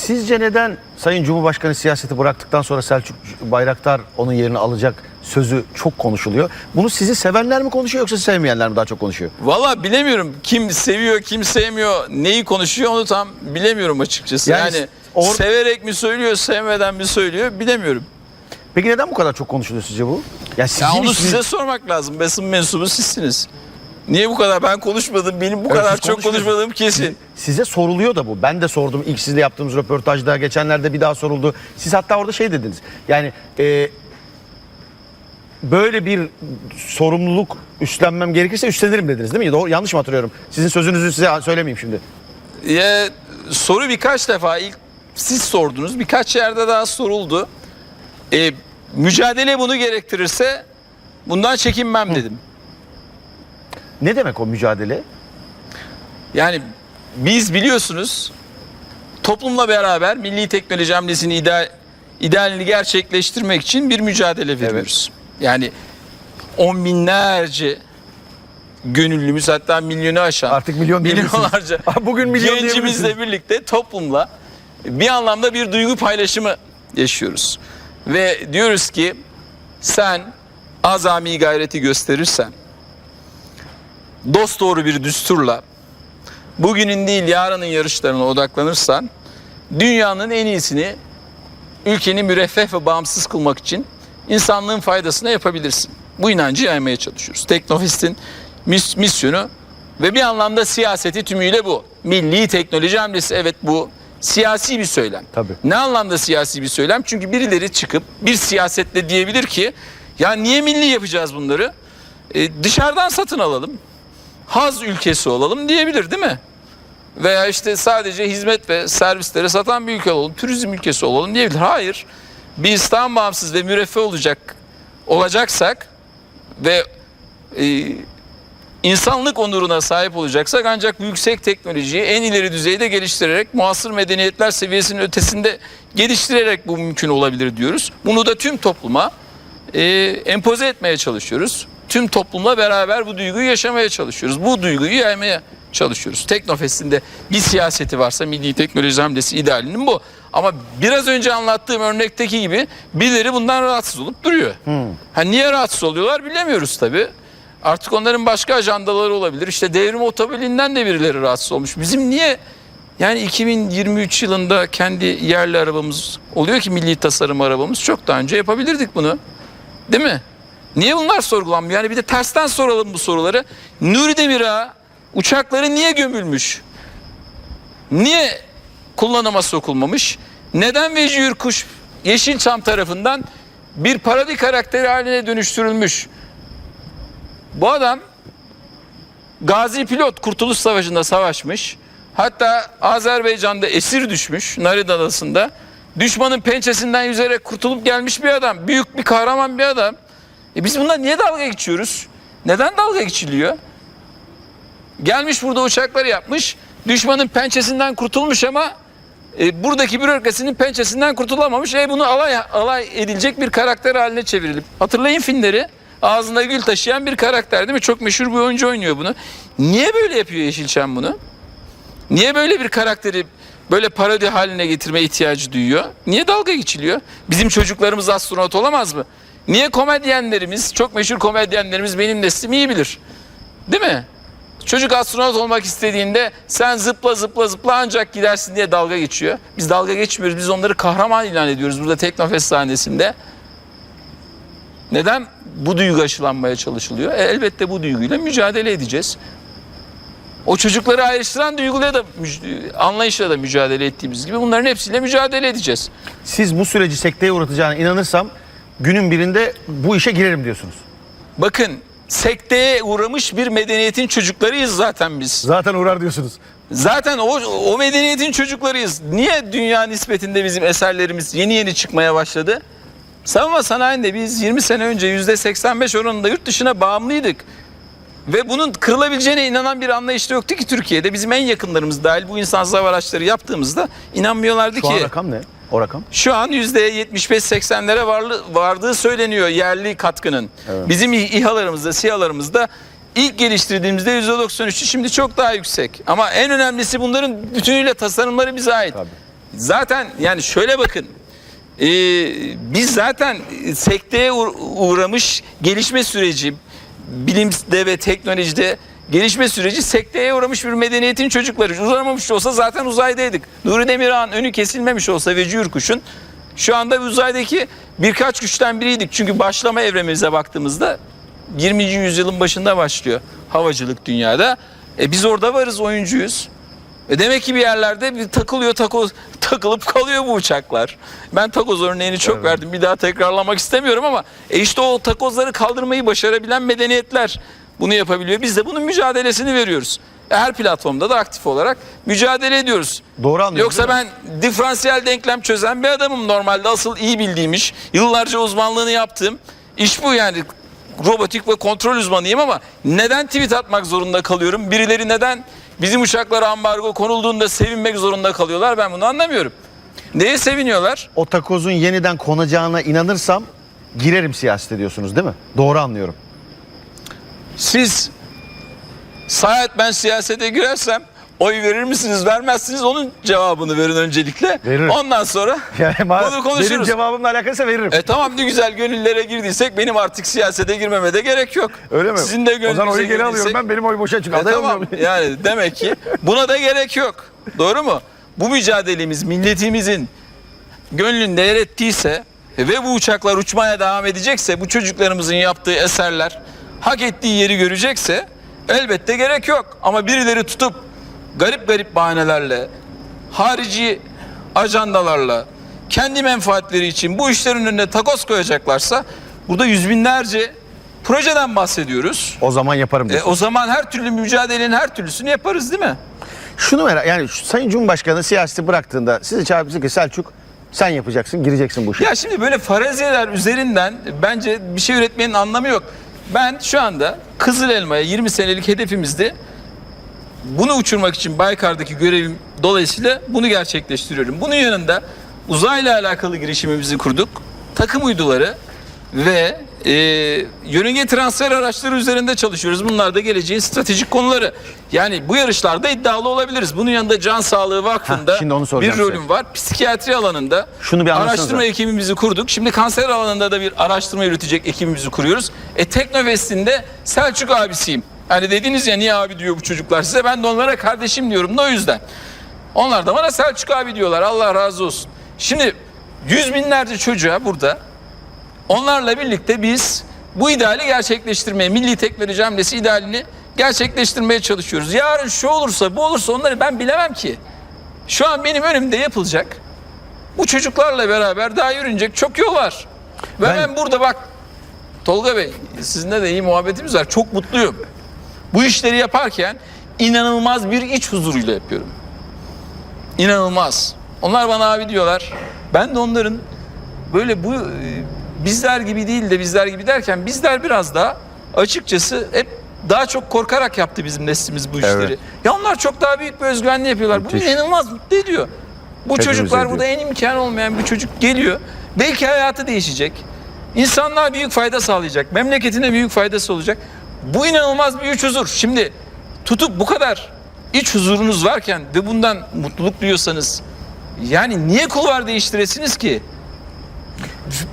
Sizce neden Sayın Cumhurbaşkanı siyaseti bıraktıktan sonra Selçuk Bayraktar onun yerini alacak sözü çok konuşuluyor? Bunu sizi sevenler mi konuşuyor yoksa sevmeyenler mi daha çok konuşuyor? Valla bilemiyorum kim seviyor kim sevmiyor neyi konuşuyor onu tam bilemiyorum açıkçası. Yani Yani, or- severek mi söylüyor sevmeden mi söylüyor bilemiyorum. Peki neden bu kadar çok konuşuluyor sizce bu? Ya sizin Ya onu isminiz- size sormak lazım. Basın mensubu sizsiniz. Niye bu kadar ben konuşmadım benim bu Evet, kadar siz çok konuşmadınız. konuşmadığım kesin. Size soruluyor da bu. Ben de sordum ilk sizle yaptığımız röportajda. Geçenlerde bir daha soruldu. Siz hatta orada şey dediniz. Yani e, böyle bir sorumluluk üstlenmem gerekirse üstlenirim dediniz değil mi? Doğru, yanlış mı hatırlıyorum? Sizin sözünüzü size söylemeyeyim şimdi. Ya, soru birkaç defa ilk siz sordunuz birkaç yerde daha soruldu. E, mücadele bunu gerektirirse bundan çekinmem dedim. Ne demek o mücadele? Yani biz biliyorsunuz toplumla beraber milli teknoloji hamlesini ideal, idealini gerçekleştirmek için bir mücadele veriyoruz. Yani on binlerce gönüllümüz hatta milyonu aşan Artık milyon milyonlarca Bugün milyon gencimizle birlikte toplumla bir anlamda bir duygu paylaşımı yaşıyoruz. Ve diyoruz ki sen azami gayreti gösterirsen dost doğru bir düsturla bugünün değil yarının yarışlarına odaklanırsan dünyanın en iyisini ülkeni müreffeh ve bağımsız kılmak için insanlığın faydasına yapabilirsin. Bu inancı yaymaya çalışıyoruz. Teknofest'in mis- misyonu ve bir anlamda siyaseti tümüyle bu. Milli teknoloji hamlesi evet bu siyasi bir söylem. Tabii. Ne anlamda siyasi bir söylem? Çünkü birileri çıkıp bir siyasetle diyebilir ki ya niye milli yapacağız bunları? E, dışarıdan satın alalım. Haz ülkesi olalım diyebilir değil mi? Veya işte sadece hizmet ve servisleri satan bir ülke olalım, turizm ülkesi olalım diyebilir. Hayır. Biz tam bağımsız ve müreffeh olacak olacaksak ve e, insanlık onuruna sahip olacaksak ancak yüksek teknolojiyi en ileri düzeyde geliştirerek muasır medeniyetler seviyesinin ötesinde geliştirerek bu mümkün olabilir diyoruz. Bunu da tüm topluma e, empoze etmeye çalışıyoruz. Tüm toplumla beraber bu duyguyu yaşamaya çalışıyoruz. Bu duyguyu yaymaya çalışıyoruz. Teknofest'in de bir siyaseti varsa milli teknoloji hamlesi idealinin bu. Ama biraz önce anlattığım örnekteki gibi birileri bundan rahatsız olup duruyor. Ha niye rahatsız oluyorlar bilemiyoruz tabii. Artık onların başka ajandaları olabilir. İşte devrim otomobilinden de birileri rahatsız olmuş. Bizim niye yani 2023 yılında kendi yerli arabamız oluyor ki milli tasarım arabamız çok daha önce yapabilirdik bunu. Değil mi? Niye bunlar sorgulanmıyor? Yani bir de tersten soralım bu soruları. Nuri Demirağ uçakları niye gömülmüş? Niye kullanıma sokulmamış? Neden Veci Yurkuş Yeşilçam tarafından bir parodi karakteri haline dönüştürülmüş? Bu adam gazi pilot Kurtuluş Savaşı'nda savaşmış. Hatta Azerbaycan'da esir düşmüş Narid Adası'nda. Düşmanın pençesinden yüzerek kurtulup gelmiş bir adam. Büyük bir kahraman bir adam. E biz bundan niye dalga geçiyoruz? Neden dalga geçiliyor? Gelmiş burada uçakları yapmış. Düşmanın pençesinden kurtulmuş ama e, buradaki bürokrasinin pençesinden kurtulamamış. E bunu alay, alay edilecek bir karakter haline çevrilip. Hatırlayın filmleri. Ağzında gül taşıyan bir karakter değil mi? Çok meşhur bir oyuncu oynuyor bunu. Niye böyle yapıyor Yeşilçam bunu? Niye böyle bir karakteri böyle parodi haline getirme ihtiyacı duyuyor? Niye dalga geçiliyor? Bizim çocuklarımız astronot olamaz mı? Niye komedyenlerimiz, çok meşhur komedyenlerimiz benim neslim iyi bilir? Değil mi? Çocuk astronot olmak istediğinde sen zıpla zıpla zıpla ancak gidersin diye dalga geçiyor. Biz dalga geçmiyoruz. Biz onları kahraman ilan ediyoruz burada Teknofest sahnesinde. Neden bu duygu aşılanmaya çalışılıyor? E, elbette bu duyguyla mücadele edeceğiz. O çocukları ayrıştıran duyguyla da anlayışla da mücadele ettiğimiz gibi bunların hepsiyle mücadele edeceğiz. Siz bu süreci sekteye uğratacağına inanırsam günün birinde bu işe girerim diyorsunuz. Bakın sekteye uğramış bir medeniyetin çocuklarıyız zaten biz. Zaten uğrar diyorsunuz. Zaten o, o medeniyetin çocuklarıyız. Niye dünya nispetinde bizim eserlerimiz yeni yeni çıkmaya başladı? Savunma sanayinde biz 20 sene önce %85 oranında yurt dışına bağımlıydık. Ve bunun kırılabileceğine inanan bir anlayış da yoktu ki Türkiye'de. Bizim en yakınlarımız dahil bu insansız hava araçları yaptığımızda inanmıyorlardı Şu ki. an rakam ne? O rakam? Şu an %75-80'lere varlı, vardığı söyleniyor yerli katkının. Bizim İ- İHA'larımızda, SİHA'larımızda ilk geliştirdiğimizde %93'tü şimdi çok daha yüksek. Ama en önemlisi bunların bütünüyle tasarımları bize ait. Tabii. Zaten yani şöyle bakın. Ee, biz zaten sekteye uğ- uğramış gelişme süreci bilimde ve teknolojide gelişme süreci sekteye uğramış bir medeniyetin çocukları. Uzamamış olsa zaten uzaydaydık. Nuri Demirağ'ın önü kesilmemiş olsa ve Cüyürkuş'un şu anda uzaydaki birkaç güçten biriydik. Çünkü başlama evremize baktığımızda 20. yüzyılın başında başlıyor havacılık dünyada. E biz orada varız oyuncuyuz. E demek ki bir yerlerde bir takılıyor takoz takılıp kalıyor bu uçaklar. Ben takoz örneğini çok verdim. Bir daha tekrarlamak istemiyorum ama e işte o takozları kaldırmayı başarabilen medeniyetler bunu yapabiliyor. Biz de bunun mücadelesini veriyoruz. Her platformda da aktif olarak mücadele ediyoruz. Doğru anlıyorum, Yoksa ben diferansiyel denklem çözen bir adamım normalde. Asıl iyi bildiğim iş, yıllarca uzmanlığını yaptığım iş bu yani. Robotik ve kontrol uzmanıyım ama neden tweet atmak zorunda kalıyorum? Birileri neden bizim uçaklara ambargo konulduğunda sevinmek zorunda kalıyorlar? Ben bunu anlamıyorum. Neye seviniyorlar? O takozun yeniden konacağına inanırsam girerim siyasete diyorsunuz değil mi? Doğru anlıyorum. Siz sayet ben siyasete girersem oy verir misiniz vermezsiniz onun cevabını verin öncelikle. Veririm. Ondan sonra Yani bunu konuşuruz. benim cevabımla alakası veririm. E tamam ne güzel gönüllere girdiysek benim artık siyasete girmeme de gerek yok. Öyle mi? Sizin de o zaman gönlünüze oyu geri alıyorum ben benim oy boşa çıkıyor. E tamam yani demek ki buna da gerek yok. Doğru mu? Bu mücadelemiz milletimizin gönlünde yer ettiyse ve bu uçaklar uçmaya devam edecekse bu çocuklarımızın yaptığı eserler hak ettiği yeri görecekse elbette gerek yok. Ama birileri tutup garip garip bahanelerle harici ajandalarla kendi menfaatleri için bu işlerin önüne takoz koyacaklarsa burada yüz binlerce projeden bahsediyoruz. O zaman yaparım E, diyorsun. o zaman her türlü mücadelenin her türlüsünü yaparız değil mi? Şunu merak yani şu Sayın Cumhurbaşkanı siyaseti bıraktığında sizi dese ki Selçuk sen yapacaksın gireceksin bu işe. Ya şimdi böyle faraziyeler üzerinden bence bir şey üretmenin anlamı yok. Ben şu anda Kızıl Elma'ya 20 senelik hedefimizde bunu uçurmak için Baykar'daki görevim dolayısıyla bunu gerçekleştiriyorum. Bunun yanında uzayla alakalı girişimimizi kurduk. Takım uyduları ve e, yörünge transfer araçları üzerinde çalışıyoruz. Bunlar da geleceğin stratejik konuları. Yani bu yarışlarda iddialı olabiliriz. Bunun yanında Can Sağlığı Vakfı'nda Hah, şimdi onu bir soracağım rolüm size. var. Psikiyatri alanında Şunu bir anlatsanıza. araştırma ekibimizi kurduk. Şimdi kanser alanında da bir araştırma yürütecek ekibimizi kuruyoruz. E Teknovest'in de Selçuk abisiyim. Hani dediniz ya niye abi diyor bu çocuklar size. Ben de onlara kardeşim diyorum da o yüzden. Onlar da bana Selçuk abi diyorlar. Allah razı olsun. Şimdi yüz binlerce çocuğa burada onlarla birlikte biz bu ideali gerçekleştirmeye, Milli Teknoloji Hamlesi idealini gerçekleştirmeye çalışıyoruz. Yarın şu olursa bu olursa onları ben bilemem ki. Şu an benim önümde yapılacak bu çocuklarla beraber daha yürünecek çok yol var. Ve Ben- ben, burada bak Tolga Bey sizinle de iyi muhabbetimiz var. Çok mutluyum. Bu işleri yaparken inanılmaz bir iç huzuruyla yapıyorum. İnanılmaz. Onlar bana abi diyorlar. Ben de onların böyle bu e, bizler gibi değil de bizler gibi derken bizler biraz daha açıkçası hep daha çok korkarak yaptı bizim neslimiz bu işleri. Evet. Ya onlar çok daha büyük bir özgüvenle yapıyorlar. Bu Müthiş. beni inanılmaz mutlu ediyor. Bu Hepimiz çocuklar ediyor. burada en imkan olmayan bir çocuk geliyor. Belki hayatı değişecek. İnsanlığa büyük fayda sağlayacak. Memleketine büyük faydası olacak. Bu inanılmaz bir iç huzur. Şimdi tutup bu kadar iç huzurunuz varken ve bundan mutluluk duyuyorsanız yani niye kulvar değiştiresiniz ki?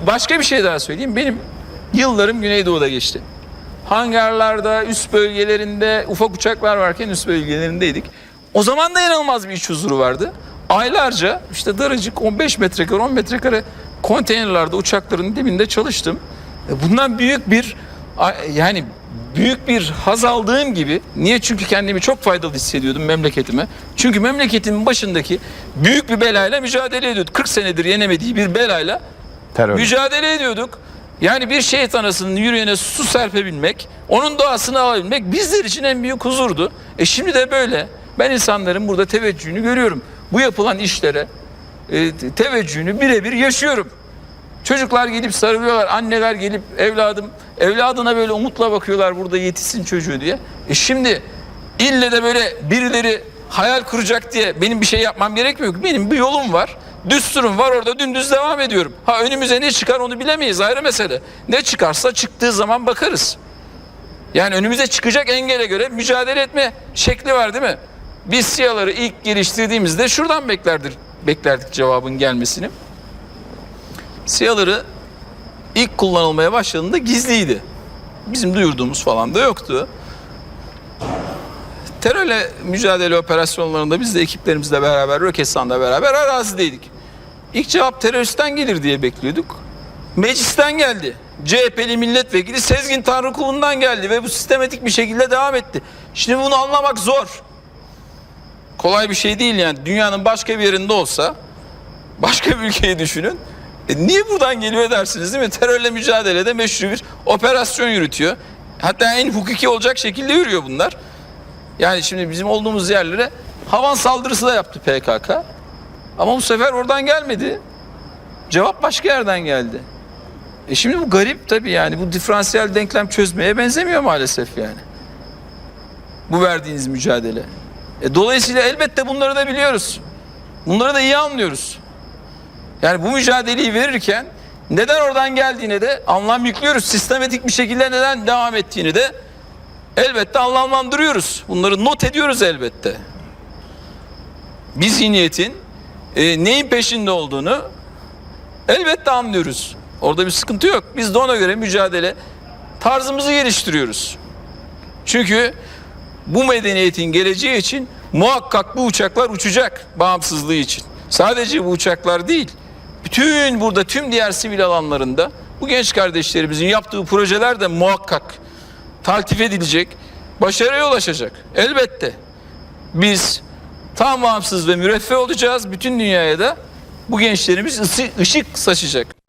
Başka bir şey daha söyleyeyim. Benim yıllarım Güneydoğu'da geçti. Hangarlarda, üst bölgelerinde ufak uçaklar varken üst bölgelerindeydik. O zaman da inanılmaz bir iç huzuru vardı. Aylarca işte daracık 15 metrekare 10 metrekare konteynerlarda uçakların dibinde çalıştım. E Bundan büyük bir yani büyük bir haz aldığım gibi niye çünkü kendimi çok faydalı hissediyordum memleketime. Çünkü memleketimin başındaki büyük bir belayla mücadele ediyorduk. 40 senedir yenemediği bir belayla Terör. mücadele ediyorduk. Yani bir şehit anasının yüreğine su serpebilmek, onun doğasını alabilmek bizler için en büyük huzurdu. E şimdi de böyle. Ben insanların burada teveccühünü görüyorum. Bu yapılan işlere e, te- teveccühünü birebir yaşıyorum. Çocuklar gelip sarılıyorlar, anneler gelip evladım, evladına böyle umutla bakıyorlar burada yetişsin çocuğu diye. E şimdi ille de böyle birileri hayal kuracak diye benim bir şey yapmam gerekmiyor. Benim bir yolum var. Düsturum var orada dümdüz devam ediyorum. Ha önümüze ne çıkar onu bilemeyiz ayrı mesele. Ne çıkarsa çıktığı zaman bakarız. Yani önümüze çıkacak engele göre mücadele etme şekli var değil mi? Biz SİHA'ları ilk geliştirdiğimizde şuradan beklerdik. beklerdik cevabın gelmesini. SİHA'ları ilk kullanılmaya başladığında gizliydi. Bizim duyurduğumuz falan da yoktu. Terörle mücadele operasyonlarında biz de ekiplerimizle beraber, Rökesan'la beraber arazideydik. İlk cevap teröristten gelir diye bekliyorduk. Meclisten geldi. CHP'li milletvekili Sezgin Tanrıkulu'ndan geldi ve bu sistematik bir şekilde devam etti. Şimdi bunu anlamak zor. Kolay bir şey değil yani. Dünyanın başka bir yerinde olsa, başka bir ülkeyi düşünün. E niye buradan geliyor dersiniz değil mi? Terörle mücadelede meşru bir operasyon yürütüyor. Hatta en hukuki olacak şekilde yürüyor bunlar. Yani şimdi bizim olduğumuz yerlere havan saldırısı da yaptı PKK. Ama bu sefer oradan gelmedi. Cevap başka yerden geldi. E şimdi bu garip tabii yani bu diferansiyel denklem çözmeye benzemiyor maalesef yani. Bu verdiğiniz mücadele. E dolayısıyla elbette bunları da biliyoruz. Bunları da iyi anlıyoruz. Yani bu mücadeleyi verirken neden oradan geldiğine de anlam yüklüyoruz. Sistematik bir şekilde neden devam ettiğini de elbette anlamlandırıyoruz. Bunları not ediyoruz elbette. Bir zihniyetin e, neyin peşinde olduğunu elbette anlıyoruz. Orada bir sıkıntı yok. Biz de ona göre mücadele tarzımızı geliştiriyoruz. Çünkü bu medeniyetin geleceği için muhakkak bu uçaklar uçacak bağımsızlığı için. Sadece bu uçaklar değil. Bütün burada tüm diğer sivil alanlarında bu genç kardeşlerimizin yaptığı projeler de muhakkak taltif edilecek, başarıya ulaşacak. Elbette. Biz tam bağımsız ve müreffeh olacağız. Bütün dünyaya da bu gençlerimiz ışık saçacak.